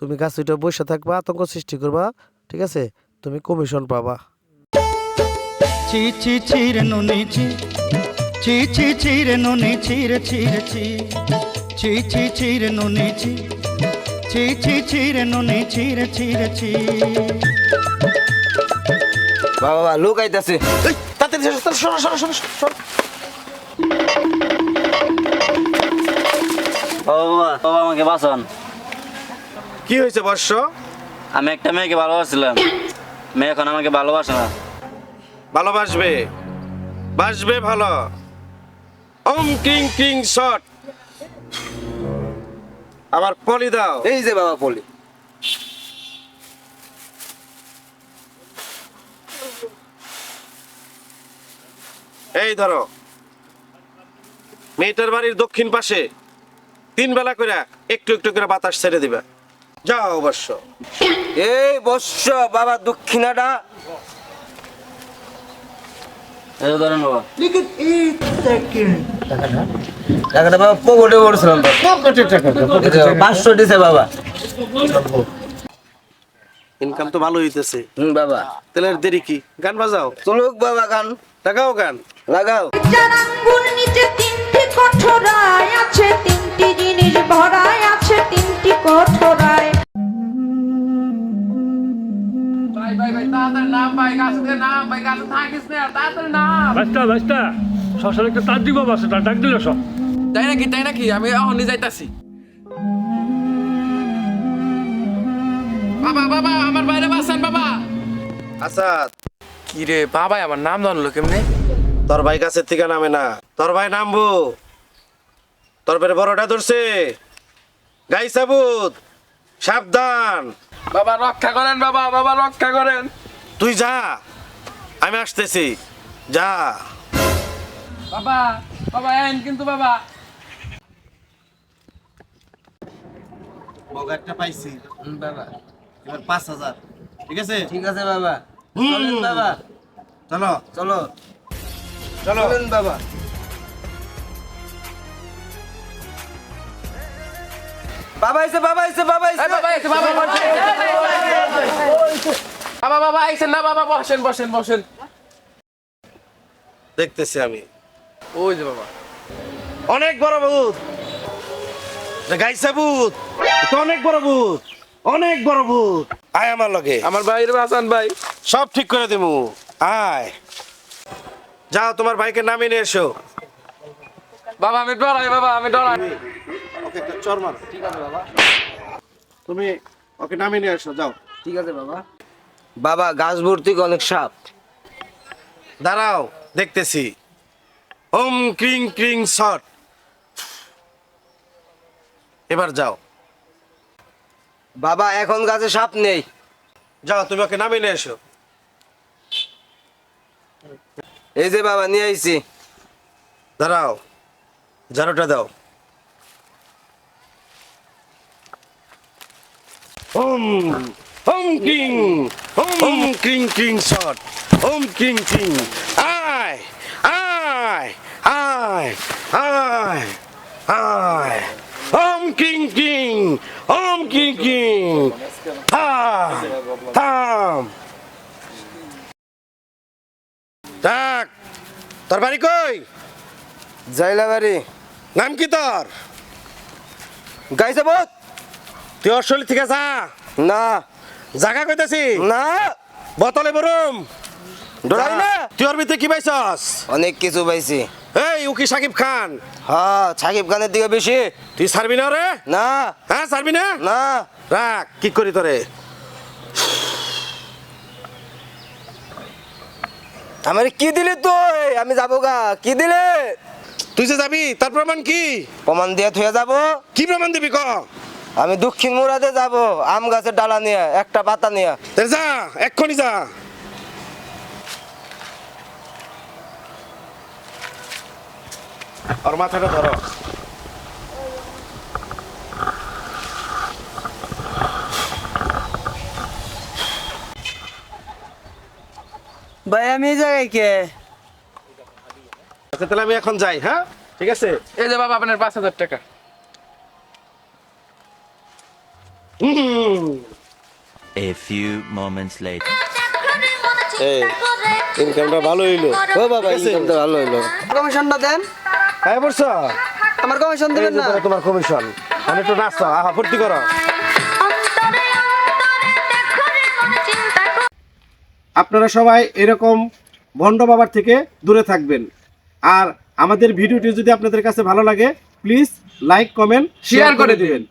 তুমি গাছ বসে থাকবা আতঙ্ক সৃষ্টি করবা ঠিক আছে? তুমি কমিশন পাবা। নুনি নুনি নুনি নুনি বাবা বাবা লোক আইতাছে। এই, তাড়াতাড়ি এসো, তাড়াতাড়ি সরো, সরো, সরো, সরো। বাবা বাবা বাবা আমাকে বাঁচান। কি হয়েছে বর্ষ? আমি একটা মেয়েকে ভালোবাসছিলাম। মেয়ে এখন আমাকে ভালোবাসে না। ভালোবাসবে? বাসবে ভালো। ওম কিং কিং শট। আবার পলি দাও। এই যে বাবা পলি। এই ধরো। মেয়েটার বাড়ির দক্ষিণ পাশে। তিন বেলা করে একটু একটু করে বাতাস ছেড়ে দিবে। যাও অবশ্য এই বর্ষ বাবা দক্ষিণাটা এই টাকাটা? বাবা পকেটে পড়ছিলাম তো। এই যে পাঁচশো দিছে বাবা। ইনকাম তো ভালো হইতেছে। হুম বাবা। তাহলে আর দেরি কি? গান বাজাও। চলুক বাবা গান। গান। লাগাও। জানাঙ্গুর নিচে তিনটি কঠোরায় আছে তিনটি জিনিস ভরায় আছে তিনটি কঠোরায়। ভাই ভাই ভাই তাড়াতাড়ি নাম ভাই গাছে নাম ভাই গাছে থাকিস না তাড়াতাড়ি নাম। বাস্তা বাস্তা সবসময় একটা তার দিব বাসে তার ডাক দিল সব। তাই নাকি তাই নাকি আমি এখনই যাইতাছি। বাবা বাবা আমার বাইরে বাসান বাবা। আচ্ছা। কি রে বাবা আমার নাম জানলো কেমনে? তোর ভাই কাছের থেকে নামে না। তোর ভাই নামবো। তোর পেরে বড়টা ধরছে। গাই সাবুত সাবধান। বাবা রক্ষা করেন বাবা বাবা রক্ষা করেন। তুই যা আমি আসতেছি যা। বাবা বাবা এন কিন্তু বাবা। বগারটা পাইছি। হুম, বাবা। এবার পাঁচ হাজার। ঠিক আছে? ঠিক আছে বাবা। চলেন বাবা। চলো। চলো। চলো। বাবা। বাবা আইছে বাবা আইছে বাবা আইছে। বাবা এসে বাবা বসেন। বাবা বাবা আইসেন না বাবা বসেন বসেন বসেন। দেখতেছি আমি। ওই যে বাবা। অনেক বড় ভূত। গাইছে ভূত। তো অনেক বড় ভূত। অনেক বড় ভূত। আয় আমার লগে। আমার বাইরে বাসান ভাই। সব ঠিক করে দেবো আয়। যাও তোমার ভাইকে নামিয়ে নিয়ে এসো। বাবা আমি ডরাই বাবা আমি ডরাই। ওকে একটা চর মারো। ঠিক আছে বাবা। তুমি ওকে নামিয়ে নিয়ে এসো যাও। ঠিক আছে বাবা। বাবা গাছ ভর্তি অনেক সাপ। দাঁড়াও দেখতেছি। ওম ক্রিং ক্রিং শট। এবার যাও। বাবা এখন গাছে সাপ নেই। যাও তুমি ওকে নামিয়ে নিয়ে এসো। এই যে বাবা নিয়ে আইছি। দাঁড়াও জারোটা দাও। ওম ওম কিং ওম কিং কিং শট ওম কিং কিং আয় আয় আয় আয় আয় ওম কিং কিং ওম কিং কিং থাম থাম থাক তোর বাড়ি কই? জাইলাবাড়ি। নাম কি তোর? গাইছে বহুত? তুই অসলি ঠিক আছে না। জাগা কইতাছি। না। বোতলে বরুম ডরাই না। তুই ওর ভিতরে কি পাইছস? অনেক কিছু পাইছি। এই উকি সাকিব খান। হ্যাঁ সাকিব খানের দিকে বেশি। তুই ছাড়বি না রে না। হ্যাঁ ছাড়বি না? না। রাখ কি করি তোরে? আমার কি দিলি তুই? আমি যাব গা। কি দিলে? তুই যে যাবি তার প্রমাণ কি? প্রমাণ দিয়ে থুয়ে যাব। কি প্রমাণ দিবি ক? আমি দক্ষিণ মুরাদে যাব আম গাছের ডালা নিয়ে একটা পাতা নিয়ে। যা এক্ষুনি যা। ওর মাথাটা ধরো। ভাই আমি এই জায়গায় কে? আচ্ছা তাহলে আমি এখন যাই হ্যাঁ? ঠিক আছে? এই যে বাবা আপনার পাঁচ হাজার টাকা। A few moments later. এই ইনকামটা ভালো হইল। ও বাবা ইনকামটা ভালো হইল। কমিশনটা দেন। হ্যাঁ বলছ আমার কমিশন দিবেন না? তোমার কমিশন। মানে একটু নাচো আহা ফুর্তি করো। আপনারা সবাই এরকম ভণ্ড বাবার থেকে দূরে থাকবেন। আর আমাদের ভিডিওটি যদি আপনাদের কাছে ভালো লাগে প্লিজ লাইক কমেন্ট শেয়ার করে দিবেন।